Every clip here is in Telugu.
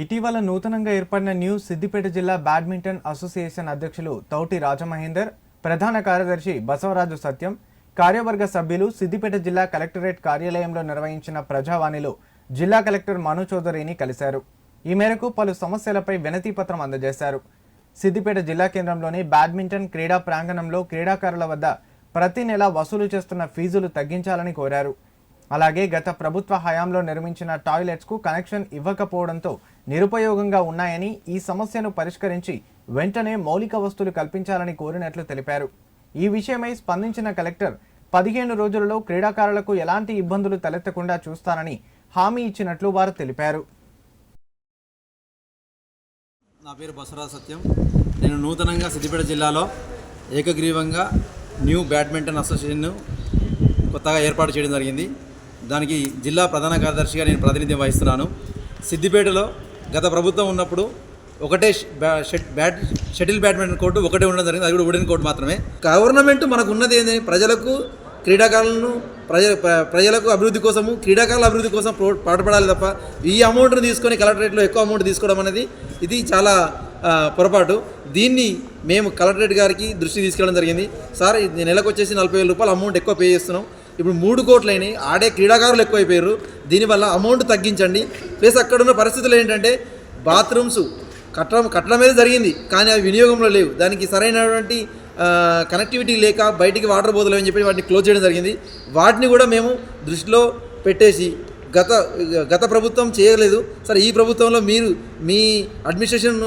ఇటీవల నూతనంగా ఏర్పడిన న్యూ సిద్దిపేట జిల్లా బ్యాడ్మింటన్ అసోసియేషన్ అధ్యక్షులు తౌటి రాజమహేందర్ ప్రధాన కార్యదర్శి బసవరాజు సత్యం కార్యవర్గ సభ్యులు సిద్దిపేట జిల్లా కలెక్టరేట్ కార్యాలయంలో నిర్వహించిన ప్రజావాణిలో జిల్లా కలెక్టర్ మను చౌదరిని కలిశారు. ఈ మేరకు పలు సమస్యలపై వినతి పత్రం అందజేశారు. సిద్దిపేట జిల్లా కేంద్రంలోని బ్యాడ్మింటన్ క్రీడా ప్రాంగణంలో క్రీడాకారుల వద్ద ప్రతి నెల వసూలు చేస్తున్న ఫీజులు తగ్గించాలని కోరారు. అలాగే గత ప్రభుత్వ హయాంలో నిర్మించిన టాయిలెట్స్కు కనెక్షన్ ఇవ్వకపోవడంతో నిరుపయోగంగా ఉన్నాయని ఈ సమస్యను పరిష్కరించి వెంటనే మౌలిక వస్తువులు కల్పించాలని కోరినట్లు తెలిపారు. ఈ విషయమై స్పందించిన కలెక్టర్ పదిహేను రోజులలో క్రీడాకారులకు ఎలాంటి ఇబ్బందులు తలెత్తకుండా చూస్తానని హామీ ఇచ్చినట్లు వారు తెలిపారు. నా పేరు బసవరాజ్ సత్యం. నేను నూతనంగా సిద్దిపేట జిల్లాలో ఏకగ్రీవంగా న్యూ బ్యాడ్మింటన్ అసోసియేషన్ను కొత్తగా ఏర్పాటు చేయడం జరిగింది. దానికి జిల్లా ప్రధాన కార్యదర్శిగా నేను ప్రాతినిధ్యం వహిస్తున్నాను. సిద్దిపేటలో గత ప్రభుత్వం ఉన్నప్పుడు ఒకటే బ్యాట్ షటిల్ బ్యాడ్మింటన్ కోర్టు ఒకటే ఉండడం జరిగింది. అది కూడా వుడెన్ కోర్టు మాత్రమే. గవర్నమెంట్ మనకు ఉన్నది ఏంటి ప్రజలకు క్రీడాకారులను ప్రజ ప్రజలకు అభివృద్ధి కోసము క్రీడాకారుల అభివృద్ధి కోసం పాటుపడాలి తప్ప ఈ అమౌంట్ని తీసుకొని కలెక్టరేట్లో ఎక్కువ అమౌంట్ తీసుకోవడం అనేది ఇది చాలా పొరపాటు. దీన్ని మేము కలెక్టరేట్ గారికి దృష్టి తీసుకెళ్ళడం జరిగింది. సార్ నెలకు వచ్చేసి నలభై వేల రూపాయలు అమౌంట్ ఎక్కువ పే చేస్తున్నాం. ఇప్పుడు మూడు కోట్లైనవి ఆడే క్రీడాకారులు ఎక్కువైపోయారు. దీనివల్ల అమౌంట్ తగ్గించండి. ప్లస్ అక్కడ ఉన్న పరిస్థితులు ఏంటంటే బాత్రూమ్స్ కట్టడం కట్టడం మీద జరిగింది. కానీ అవి వినియోగంలో లేవు. దానికి సరైనటువంటి కనెక్టివిటీ లేక బయటికి వాటర్ పోతలేమని చెప్పి వాటిని క్లోజ్ చేయడం జరిగింది. వాటిని కూడా మేము దృష్టిలో పెట్టేసి గత గత ప్రభుత్వం చేయలేదు. సరే ఈ ప్రభుత్వంలో మీరు మీ అడ్మినిస్ట్రేషన్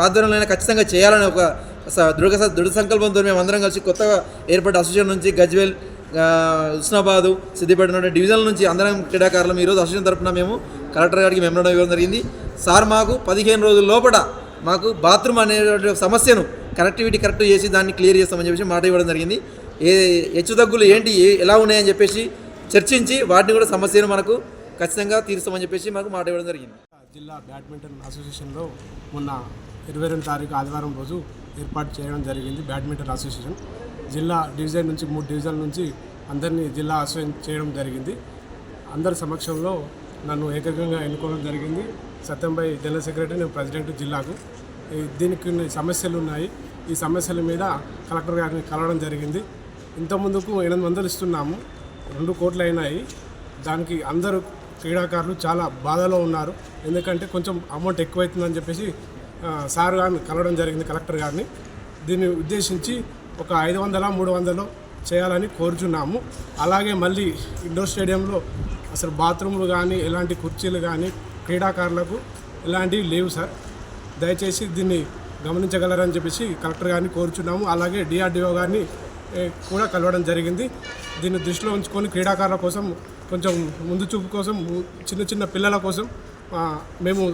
ఆధ్వర్యంలో అయినా ఖచ్చితంగా చేయాలని ఒక స- దృఢ దృఢ సంకల్పంతో మేము అందరం కలిసి కొత్తగా ఏర్పడ్డ అసోసియేషన్ నుంచి గజ్వేల్ హుస్నాబాదు సిద్దిపేట డివిజన్ల డివిజన్ నుంచి అందరం క్రీడాకారులం ఈరోజు అసోసియేషన్ తరపున మేము కలెక్టర్ గారికి మెమరం ఇవ్వడం జరిగింది. సార్ మాకు పదిహేను రోజుల లోపల మాకు బాత్రూమ్ అనే సమస్యను కనెక్టివిటీ కరెక్ట్ చేసి దాన్ని క్లియర్ చేస్తామని చెప్పేసి మాట ఇవ్వడం జరిగింది. ఏ హెచ్చు తగ్గులు ఏంటి ఏ ఎలా ఉన్నాయని చెప్పేసి చర్చించి వాటిని కూడా సమస్యను మనకు ఖచ్చితంగా తీరుస్తామని చెప్పేసి మాకు మాట ఇవ్వడం జరిగింది. జిల్లా బ్యాడ్మింటన్ అసోసియేషన్లో మొన్న ఇరవై రెండు తారీఖు ఆదివారం రోజు ఏర్పాటు చేయడం జరిగింది బ్యాడ్మింటన్ అసోసియేషన్. జిల్లా డివిజన్ నుంచి మూడు డివిజన్ల నుంచి అందరినీ జిల్లా ఆశ్రయం చేయడం జరిగింది. అందరి సమక్షంలో నన్ను ఏకగ్రంగా ఎన్నుకోవడం జరిగింది. సత్యంబాయి జనరల్ సెక్రటరీ నేను ప్రెసిడెంట్ జిల్లాకు. దీనికి కొన్ని సమస్యలు ఉన్నాయి. ఈ సమస్యల మీద కలెక్టర్ గారిని కలవడం జరిగింది. ఇంతకుముందుకు ఎనిమిది వందలు ఇస్తున్నాము. రెండు కోట్లు అయినాయి. దానికి అందరూ క్రీడాకారులు చాలా బాధలో ఉన్నారు. ఎందుకంటే కొంచెం అమౌంట్ ఎక్కువైతుందని చెప్పేసి సార్ గారిని కలవడం జరిగింది కలెక్టర్ గారిని. దీన్ని ఉద్దేశించి ఒక ఐదు వందల మూడు వందలు చేయాలని కోరుచున్నాము. అలాగే మళ్ళీ ఇండోర్ స్టేడియంలో అసలు బాత్రూమ్లు కానీ ఎలాంటి కుర్చీలు కానీ క్రీడాకారులకు ఎలాంటివి లేవు సార్. దయచేసి దీన్ని గమనించగలరని చెప్పేసి కలెక్టర్ గారిని కోరుచున్నాము. అలాగే డిఆర్డిఓ గారిని కూడా కలవడం జరిగింది. దీన్ని దృష్టిలో ఉంచుకొని క్రీడాకారుల కోసం కొంచెం ముందు చూపు కోసం చిన్న చిన్న పిల్లల కోసం మేము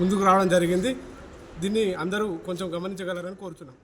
ముందుకు రావడం జరిగింది. దీన్ని అందరూ కొంచెం గమనించగలరని కోరుచున్నాం.